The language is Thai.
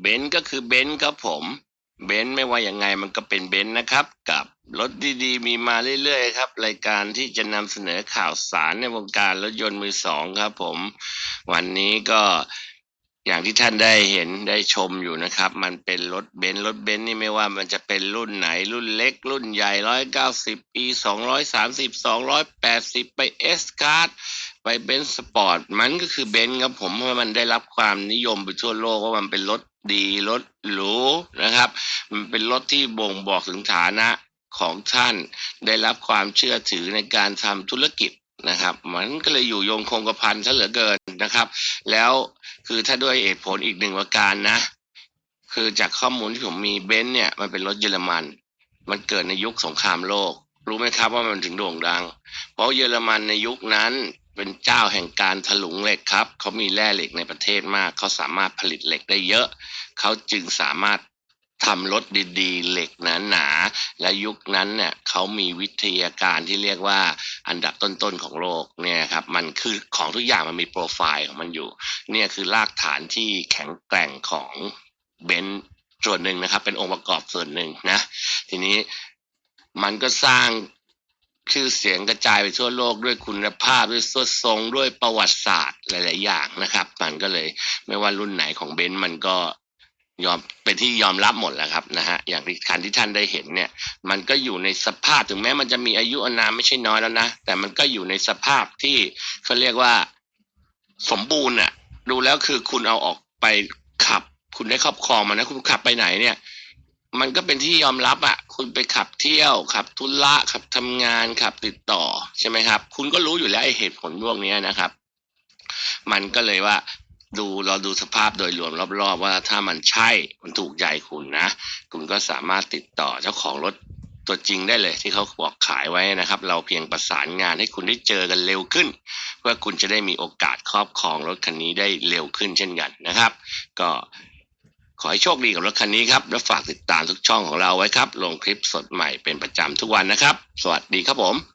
เบนซ์ก็คือเบนซ์ครับผมเบนซ์ไม่ว่ายังไงมันก็เป็นเบนซ์นะครับ กับรถดีๆ มีมาเรื่อยๆครับ รายการที่จะนำเสนอข่าวสารในวงการรถยนต์มือสองครับผม วันนี้ก็อย่างที่ท่านได้เห็นได้ชมอยู่นะครับ มันเป็นรถเบนซ์รถเบนซ์นี่ไม่ว่ามันจะเป็นรุ่นไหนรุ่นเล็ก รุ่นใหญ่ร้อยเก้าสิบปีสองร้อยสามสิบสองร้อยแปดสิบไปเอสคาร์ด ไปเบนซ์สปอร์ตมันก็คือเบนซ์ครับผมเพราะมันได้รับความนิยมไปทั่วโลกว่ามันเป็นรถดีรถหรูนะครับ มันเป็นรถที่บ่งบอกถึงฐานะของท่านได้รับความเชื่อถือในการทำธุรกิจนะครับ มันก็เลยอยู่ยงคงกระพันซะเหลือเกินนะครับ แล้วคือถ้าด้วยเหตุผลอีกหนึ่งประการนะ คือจากข้อมูลที่ผมมีเบนซ์เนี่ยมันเป็นรถเยอรมัน มันเกิดในยุคสงครามโลก รู้ไหมครับว่ามันถึงโด่งดัง เพราะเยอรมันในยุคนั้น เป็นเจ้าแห่งการถลุงเหล็กครับเขามีแร่เหล็กในประเทศมากเขาสามารถผลิตเหล็กได้เยอะเขาจึงสามารถทำรถดีๆ เหล็กหนาๆและยุคนั้นเนี่ยเขามีวิทยาการที่เรียกว่าอันดับต้นๆของโลกเนี่ยครับมันคือของทุกอย่างมันมีโปรไฟล์ของมันอยู่เนี่ยคือรากฐานที่แข็งแกร่งของเบนซ์ส่วนหนึ่งนะครับ เป็นองค์ประกอบส่วนหนึ่งนะ ทีนี้มันก็สร้าง ชื่อเสียงกระจายไปทั่วโลกด้วยคุณภาพด้วยสวดทรงด้วยประวัติศาสตร์หลาย ๆ อย่างนะครับ มันก็เลยไม่ว่ารุ่นไหนของเบนซ์มันก็ยอมเป็นที่ยอมรับหมดแล้วครับนะฮะอย่างที่คันที่ท่านได้เห็นเนี่ย มันก็อยู่ในสภาพถึงแม้มันจะมีอายุอานามไม่ใช่น้อยแล้วนะแต่มันก็อยู่ในสภาพที่เขาเรียกว่าสมบูรณ์อะดูแล้วคือคุณเอาออกไปขับ คุณได้ครอบครองมันนะคุณขับไปไหนเนี่ย มันก็เป็นที่ยอมรับอะ คุณไปขับเที่ยวขับธุระขับทำงานขับติดต่อใช่ไหมครับ คุณก็รู้อยู่แล้วไอ้เหตุผลพวกนี้นะครับ มันก็เลยว่าดูเราดูสภาพโดยรวมรอบ ๆ ว่าถ้ามันใช่มันถูกใจคุณนะ คุณก็สามารถติดต่อเจ้าของรถตัวจริงได้เลยที่เขาบอกขายไว้นะครับ เราเพียงประสานงานให้คุณได้เจอกันเร็วขึ้น เพื่อคุณจะได้มีโอกาสครอบครองรถคันนี้ได้เร็วขึ้นเช่นกันนะครับ ก็ ขอให้โชคดีกับรถคันนี้ครับ และฝากติดตามทุกช่องของเราไว้ครับ ลงคลิปสดใหม่เป็นประจำทุกวันนะครับ สวัสดีครับผม